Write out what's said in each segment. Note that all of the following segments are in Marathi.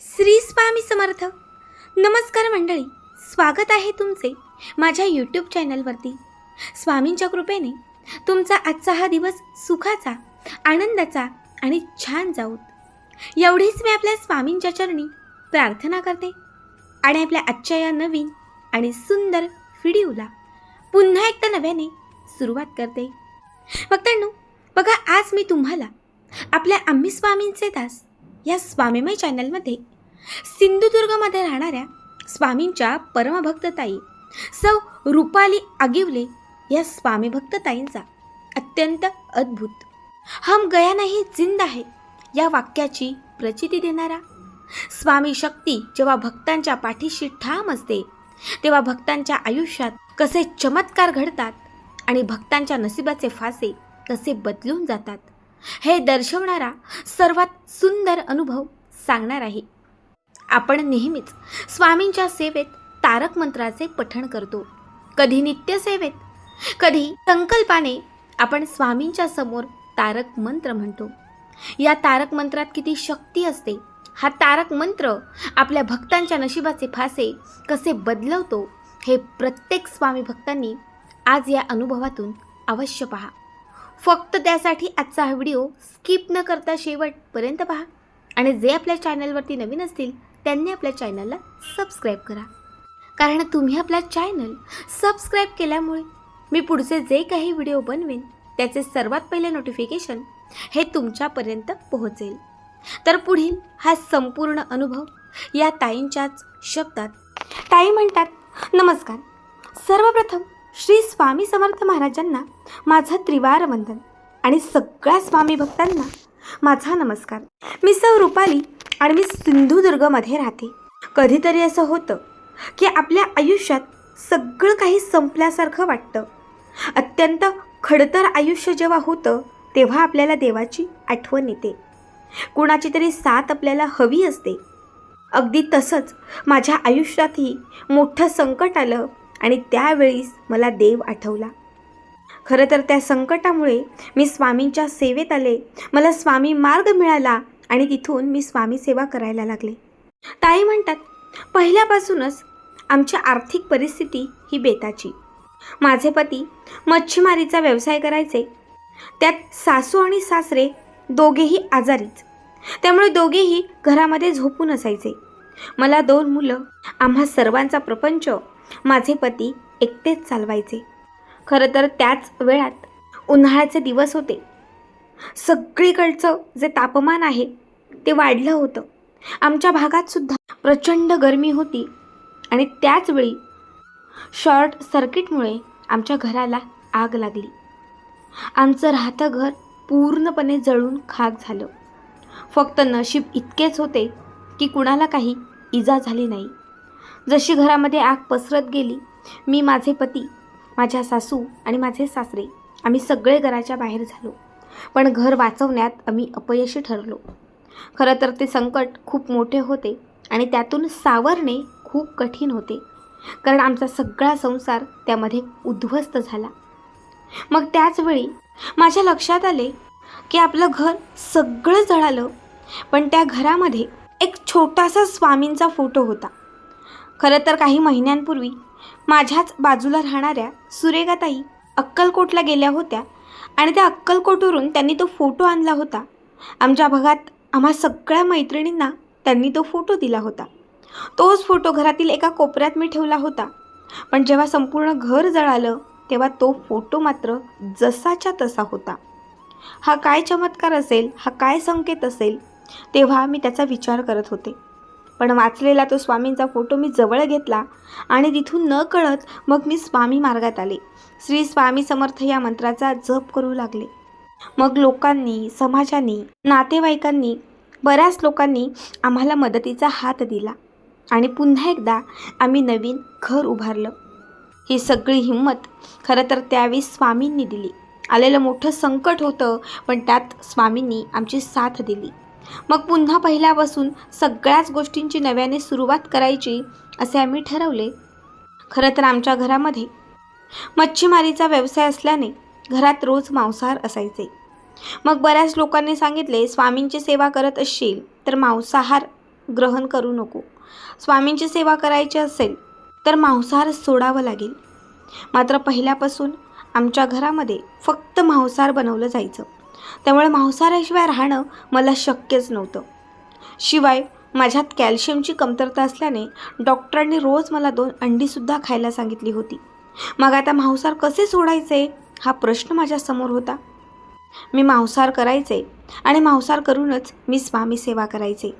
श्री स्वामी समर्थ. नमस्कार मंडळी स्वागत आहे तुमचे माझ्या यूट्यूब चॅनलवरती स्वामींच्या कृपेने तुमचा आजचा हा दिवस सुखाचा आनंदाचा आणि छान जाऊत एवढीच मी आपल्या स्वामींच्या चरणी प्रार्थना करते आणि आपल्या आजच्या या नवीन आणि सुंदर व्हिडिओला पुन्हा एकदा नव्याने सुरुवात करते. भक्तांनो बघा आज मी तुम्हाला आपल्या आम्ही स्वामींचे दास या स्वामीमय चॅनलमध्ये सिंधुदुर्गमध्ये राहणाऱ्या स्वामींच्या परमभक्तताई सौ रुपाली आगिवले या स्वामीभक्तताईंचा अत्यंत अद्भुत हम गया नाही जिंद आहे या वाक्याची प्रचिती देणारा स्वामी शक्ती जेव्हा भक्तांच्या पाठीशी ठाम असते तेव्हा भक्तांच्या आयुष्यात कसे चमत्कार घडतात आणि भक्तांच्या नशिबाचे फासे कसे बदलून जातात. हे दर्शवणारा सर्वात सुंदर अनुभव सांगणार आहे. आपण नेहमीच स्वामींच्या सेवेत तारक मंत्राचे पठण करतो. कधी नित्य सेवेत कधी संकल्पाने आपण स्वामींच्या समोर तारक मंत्र म्हणतो. या तारक मंत्रात किती शक्ती असते हा तारक मंत्र आपल्या भक्तांच्या नशिबाचे फासे कसे बदलवतो हे प्रत्येक स्वामी भक्तांनी आज या अनुभवातून अवश्य पहा. फक्त त्यासाठी आजचा हा व्हिडिओ स्किप न करता शेवटपर्यंत पहा. आणि जे आपल्या चॅनलवरती नवीन असतील त्यांनी आपल्या चॅनलला सबस्क्राईब करा. कारण तुम्ही आपला चॅनल सबस्क्राईब केल्यामुळे मी पुढचे जे काही व्हिडिओ बनवेन त्याचे सर्वात पहिले नोटिफिकेशन हे तुमच्यापर्यंत पोहोचेल. तर पुढील हा संपूर्ण अनुभव या ताईंच्याच शब्दात. ताई म्हणतात नमस्कार. सर्वप्रथम श्री स्वामी समर्थ महाराजांना माझं त्रिवार वंदन आणि सगळ्या स्वामी भक्तांना माझा नमस्कार. मी सौ रुपाली आणि मी सिंधुदुर्गमध्ये राहते. कधीतरी असं होतं की आपल्या आयुष्यात सगळं काही संपल्यासारखं वाटतं. अत्यंत खडतर आयुष्य जेव्हा होतं तेव्हा आपल्याला देवाची आठवण येते. कुणाची तरी साथ आपल्याला हवी असते. अगदी तसंच माझ्या आयुष्यातही मोठं संकट आलं आणि त्यावेळीस मला देव आठवला. खरं तर त्या संकटामुळे मी स्वामींच्या सेवेत आले. मला स्वामी मार्ग मिळाला आणि तिथून मी स्वामी सेवा करायला लागले. ताई म्हणतात पहिल्यापासूनच आमची आर्थिक परिस्थिती ही बेताची. माझे पती मच्छीमारीचा व्यवसाय करायचे. त्यात सासू आणि सासरे दोघेही आजारीच. त्यामुळे दोघेही घरामध्ये झोपून असायचे. मला दोन मुलं आम्हा सर्वांचा प्रपंच माझे पती एकटेच चालवायचे. खरं तर त्याच वेळात उन्हाळ्याचे दिवस होते. सगळीकडचं जे तापमान आहे ते वाढलं होतं. आमच्या भागातसुद्धा प्रचंड गरमी होती आणि त्याचवेळी शॉर्ट सर्किटमुळे आमच्या घराला आग लागली. आमचं राहतं घर पूर्णपणे जळून खाक झालं. फक्त नशीब इतकेच होते की कुणाला काही इजा झाली नाही. जशी घरामध्ये आग पसरत गेली मी माझे पती माझ्या सासू आणि माझे सासरे आम्ही सगळे घराच्या बाहेर झालो. पण घर वाचवण्यात आम्ही अपयशी ठरलो. खरं तर ते संकट खूप मोठे होते आणि त्यातून सावरणे खूप कठीण होते. कारण आमचा सगळा संसार त्यामध्ये उद्ध्वस्त झाला. मग त्याचवेळी माझ्या लक्षात आले की आपलं घर सगळं जळालं पण त्या घरामध्ये एक छोटासा स्वामींचा फोटो होता. खरं तर काही महिन्यांपूर्वी माझ्याच बाजूला राहणाऱ्या सुरेगाताई अक्कलकोटला गेल्या होत्या आणि त्या अक्कलकोटवरून त्यांनी तो फोटो आणला होता. आमच्या भागात आम्हा सगळ्या मैत्रिणींना त्यांनी तो फोटो दिला होता. तोच फोटो घरातील एका कोपऱ्यात मी ठेवला होता. पण जेव्हा संपूर्ण घर जळालं तेव्हा तो फोटो मात्र जसाच्या तसा होता. हा काय चमत्कार असेल हा काय संकेत असेल तेव्हा मी त्याचा विचार करत होते. पण वाचलेला तो स्वामींचा फोटो मी जवळ घेतला आणि तिथून न कळत मग मी स्वामी मार्गात आले. श्री स्वामी समर्थ या मंत्राचा जप करू लागले. मग लोकांनी समाजाने नातेवाईकांनी बऱ्याच लोकांनी आम्हाला मदतीचा हात दिला आणि पुन्हा एकदा आम्ही नवीन घर उभारलं. ही सगळी हिंमत खरं तर त्यावेळी स्वामींनी दिली. आलेलं मोठं संकट होतं पण त्यात स्वामींनी आमची साथ दिली. मग पुन्हा पहिल्यापासून सगळ्याच गोष्टींची नव्याने सुरुवात करायची असे आम्ही ठरवले. खरं तर आमच्या घरामध्ये मच्छीमारीचा व्यवसाय असल्याने घरात रोज मांसाहार असायचे. मग बऱ्याच लोकांनी सांगितले स्वामींची सेवा करत असशील तर मांसाहार ग्रहण करू नको. स्वामींची सेवा करायची असेल तर मांसाहार सोडावं लागेल. मात्र पहिल्यापासून आमच्या घरामध्ये फक्त मांसाहार बनवलं जायचं. त्यामुळे मांसाहाराशिवाय राहणं मला शक्यच नव्हतं. शिवाय माझ्यात कॅल्शियमची कमतरता असल्याने डॉक्टरांनी रोज मला दोन अंडीसुद्धा खायला सांगितली होती. मग आता मांसाहार कसे सोडायचे? हा प्रश्न माझ्यासमोर होता. मी मांसाहार करायचे आणि मांसाहार करूनच मी स्वामी सेवा करायचे.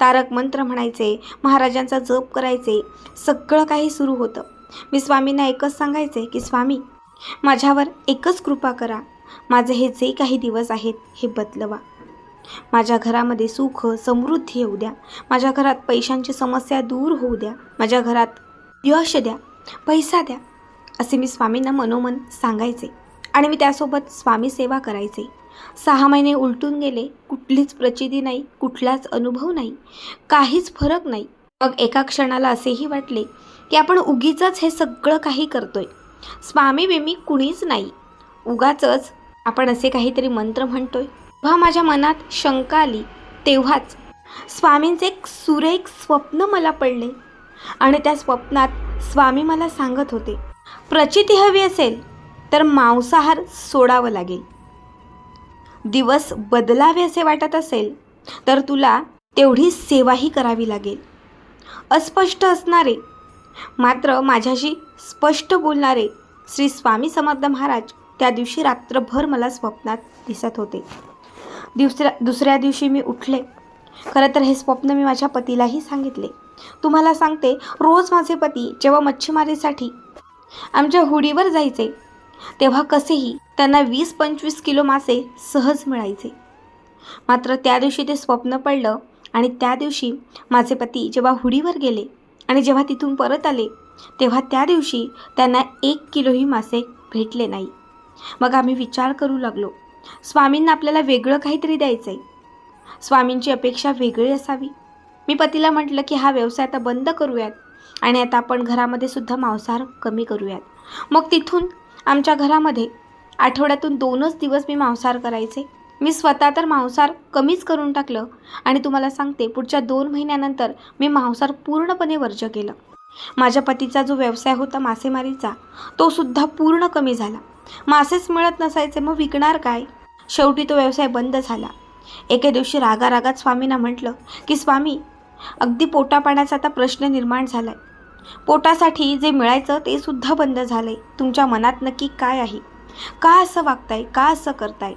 तारक मंत्र म्हणायचे महाराजांचा जप करायचे सगळं काही सुरू होतं. मी स्वामींना एकच सांगायचे की स्वामी माझ्यावर एकच कृपा करा. माझे हे जे काही दिवस आहेत हे बदलवा. माझ्या घरामध्ये सुख समृद्धी येऊ द्या. माझ्या घरात पैशांची समस्या दूर होऊ द्या. माझ्या घरात यश द्या. पैसा द्या. असे मी स्वामींना मनोमन सांगायचे आणि मी त्यासोबत स्वामी सेवा करायचे. सहा महिने उलटून गेले. कुठलीच प्रचिती नाही. कुठलाच अनुभव नाही. काहीच फरक नाही. मग एका क्षणाला असेही वाटले की आपण उगीचंच हे सगळं काही करतोय. स्वामी बेमी कुणीच नाही. उगाचच आपण असे काहीतरी मंत्र म्हणतोय? तेव्हा माझ्या मनात शंका आली. तेव्हाच स्वामींचे एक सुरेख स्वप्न मला पडले. आणि त्या स्वप्नात स्वामी मला सांगत होते प्रचिती हवी असेल तर मांसाहार सोडावं लागेल. दिवस बदलावे असे वाटत असेल तर तुला तेवढी सेवाही करावी लागेल. अस्पष्ट असणारे मात्र माझ्याशी स्पष्ट बोलणारे श्री स्वामी समर्थ महाराज त्या दिवशी रात्रभर मला स्वप्नात दिसत होते. दुसऱ्या दुसऱ्या दिवशी मी उठले. खरं तर हे स्वप्न मी माझ्या पतीलाही सांगितले. तुम्हाला सांगते रोज माझे पती जेव्हा मच्छीमारीसाठी आमच्या हुडीवर जायचे तेव्हा कसेही त्यांना वीस पंचवीस किलो मासे सहज मिळायचे. मात्र त्या दिवशी ते स्वप्न पडलं आणि त्या दिवशी माझे पती जेव्हा हुडीवर गेले आणि जेव्हा तिथून परत आले तेव्हा त्या दिवशी त्यांना एक किलोही मासे भेटले नाही. मग आम्ही विचार करू लागलो. स्वामींना आपल्याला वेगळं काहीतरी द्यायचं आहे स्वामींची अपेक्षा वेगळी असावी. मी पतीला म्हटलं की हा व्यवसाय आता बंद करूयात आणि आता आपण घरामध्ये सुद्धा मांसाहार कमी करूयात. मग तिथून आमच्या घरामध्ये आठवड्यातून दोनच दिवस मी मांसाहार करायचे. मी स्वतः तर मांसाहार कमीच करून टाकलं आणि तुम्हाला सांगते पुढच्या दोन महिन्यानंतर मी मांसाहार पूर्णपणे वर्ज केलं. माझ्या पतीचा जो व्यवसाय होता मासेमारीचा तो सुद्धा पूर्ण कमी झाला. मासेच मिळत नसायचे मग विकणार काय? शेवटी तो व्यवसाय बंद झाला. एके दिवशी रागा रागात स्वामींना म्हटलं की स्वामी अगदी पोटापाण्याचा आता प्रश्न निर्माण झाला आहे पोटासाठी जे मिळायचं ते सुद्धा बंद झालं आहे तुमच्या मनात नक्की काय आहे? का असं वागताय? का असं करताय?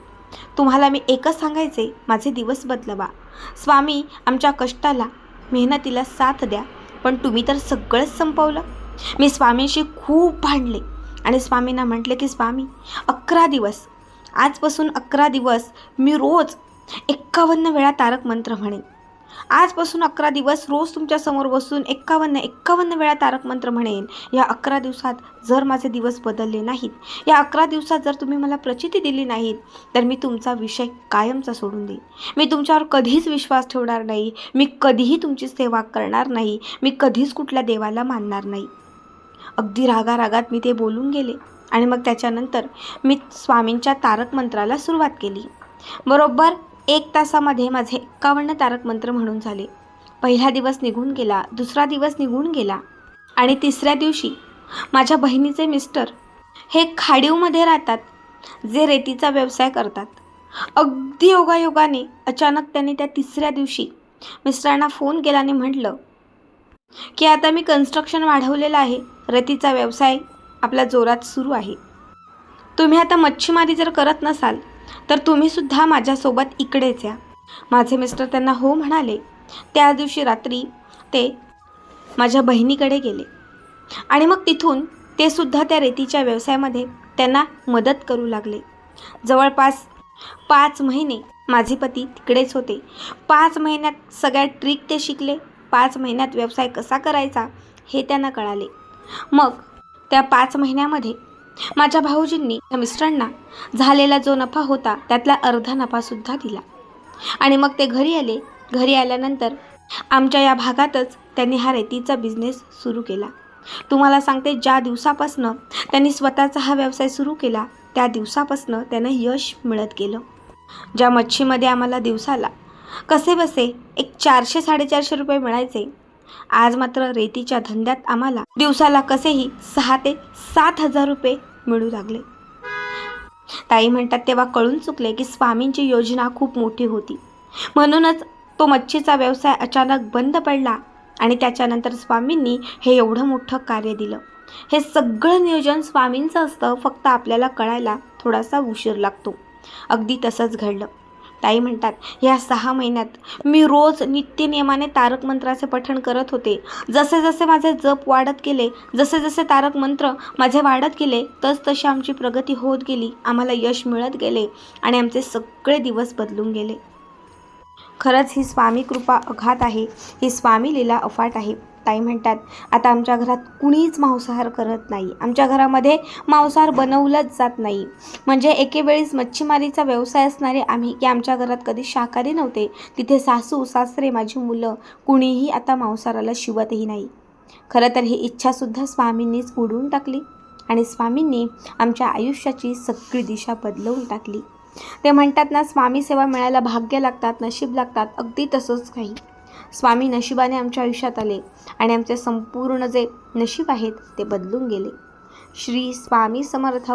तुम्हाला मी एकच सांगायचे माझे दिवस बदलवा. स्वामी आमच्या कष्टाला मेहनतीला साथ द्या पण तुम्ही तर सगळंच संपवलं. मी स्वामींशी खूप भांडले. आणि स्वामींना म्हटले की स्वामी अकरा दिवस. आजपासून अकरा दिवस मी रोज एक्कावन्न वेळा तारक मंत्र म्हणेन. आजपासून अकरा दिवस रोज तुमच्यासमोर बसून एक्कावन्न एक्कावन्न वेळा तारक मंत्र म्हणेन. या अकरा दिवसात जर माझे दिवस बदलले नाहीत या अकरा दिवसात जर तुम्ही मला प्रचिती दिली नाहीत तर मी तुमचा विषय कायमचा सोडून देईन. मी तुमच्यावर कधीच विश्वास ठेवणार नाही. मी कधीही तुमची सेवा करणार नाही. मी कधीच कुठल्या देवाला मानणार नाही. अगदी रागारागात मी ते बोलून गेले आणि मग त्याच्यानंतर मी स्वामींच्या तारक मंत्राला सुरुवात केली. बरोबर एक तासामध्ये माझे एक्कावन्न तारक मंत्र म्हणून झाले. पहिला दिवस निघून गेला दुसरा दिवस निघून गेला आणि तिसऱ्या दिवशी माझ्या बहिणीचे मिस्टर हे खाडीवमध्ये राहतात जे रेतीचा व्यवसाय करतात. अगदी योगायोगाने अचानक त्यांनी त्या तिसऱ्या दिवशी मिस्टरांना फोन केला आणि म्हटलं की आता मी कन्स्ट्रक्शन वाढवलेलं आहे. रेतीचा व्यवसाय आपल्या जोरात सुरू आहे. तुम्ही आता मच्छीमारी जर करत नसाल तर तुम्हीसुद्धा माझ्यासोबत इकडेच या. माझे मिस्टर त्यांना हो म्हणाले. त्या दिवशी रात्री ते माझ्या बहिणीकडे गेले. आणि मग तिथून ते सुद्धा त्या रेतीच्या व्यवसायामध्ये त्यांना मदत करू लागले. जवळपास पाच महिने माझे पती तिकडेच होते. पाच महिन्यात सगळ्या ट्रिक ते शिकले. पाच महिन्यात व्यवसाय कसा करायचा हे त्यांना कळाले. मग त्या पाच महिन्यामध्ये माझ्या भाऊजींनी त्या मिस्टरांना झालेला जो नफा होता त्यातला अर्धा नफासुद्धा दिला. आणि मग ते घरी आले. घरी आल्यानंतर आमच्या या भागातच त्यांनी हा रेतीचा बिझनेस सुरू केला. तुम्हाला सांगते ज्या दिवसापासनं त्यांनी स्वतःचा हा व्यवसाय सुरू केला त्या दिवसापासनं त्यांना यश मिळत गेलं. ज्या मच्छीमध्ये आम्हाला दिवसाला कसे बसे एक चारशे साडेचारशे रुपये मिळायचे आज मात्र रेतीच्या धंद्यात आम्हाला दिवसाला कसेही सहा ते सात हजार रुपये मिळू लागले. ताई म्हणतात तेव्हा कळून चुकले की स्वामींची योजना खूप मोठी होती. म्हणूनच तो मच्छीचा व्यवसाय अचानक बंद पडला आणि त्याच्यानंतर स्वामींनी हे एवढं मोठं कार्य दिलं. हे सगळं नियोजन स्वामींचं असतं फक्त आपल्याला कळायला थोडासा उशीर लागतो. अगदी तसंच घडलं. ताई म्हणतात या सहा महिन्यात मी रोज नित्यनियमाने तारक मंत्राचे पठण करत होते. जसे जसे माझे जप वाढत गेले जसे जसे तारक मंत्र माझे वाढत गेले तस तशी आमची प्रगती होत गेली आम्हाला यश मिळत गेले आणि आमचे सगळे दिवस बदलून गेले. खरंच ही स्वामी कृपा अघात आहे ही स्वामी लीला अफाट आहे. ताई म्हणतात आता आमच्या घरात कुणीच मांसाहार करत नाही. आमच्या घरामध्ये मांसाहार बनवलंच जात नाही. म्हणजे एकेवेळीस मच्छीमारीचा व्यवसाय असणारे आम्ही की आमच्या घरात कधी शाकाहारी नव्हते. तिथे सासू सासरे माझी मुलं कुणीही आता मांसाहाराला शिवतही नाही. खरं तर ही इच्छासुद्धा स्वामींनीच उडवून टाकली आणि स्वामींनी आमच्या आयुष्याची सगळी दिशा बदलवून टाकली. ते म्हणतात ना स्वामी सेवा मिळायला भाग्य लागतात नशीब लागतात अगदी तसंच काही. स्वामी नशिबाने आमच्या आयुष्यात आले आणि आमचे संपूर्ण जे नशीब आहेत ते बदलून गेले. श्री स्वामी समर्थ.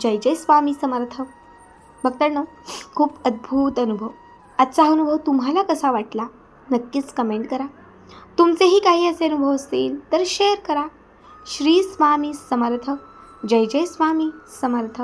जय जय स्वामी समर्थ. भक्तांनो खूप अद्भुत अनुभव. आजचा अनुभव तुम्हाला कसा वाटला? नक्कीच कमेंट करा. तुमचेही काही असे अनुभव असतील तर शेअर करा. श्री स्वामी समर्थ. जय जय स्वामी समर्थ.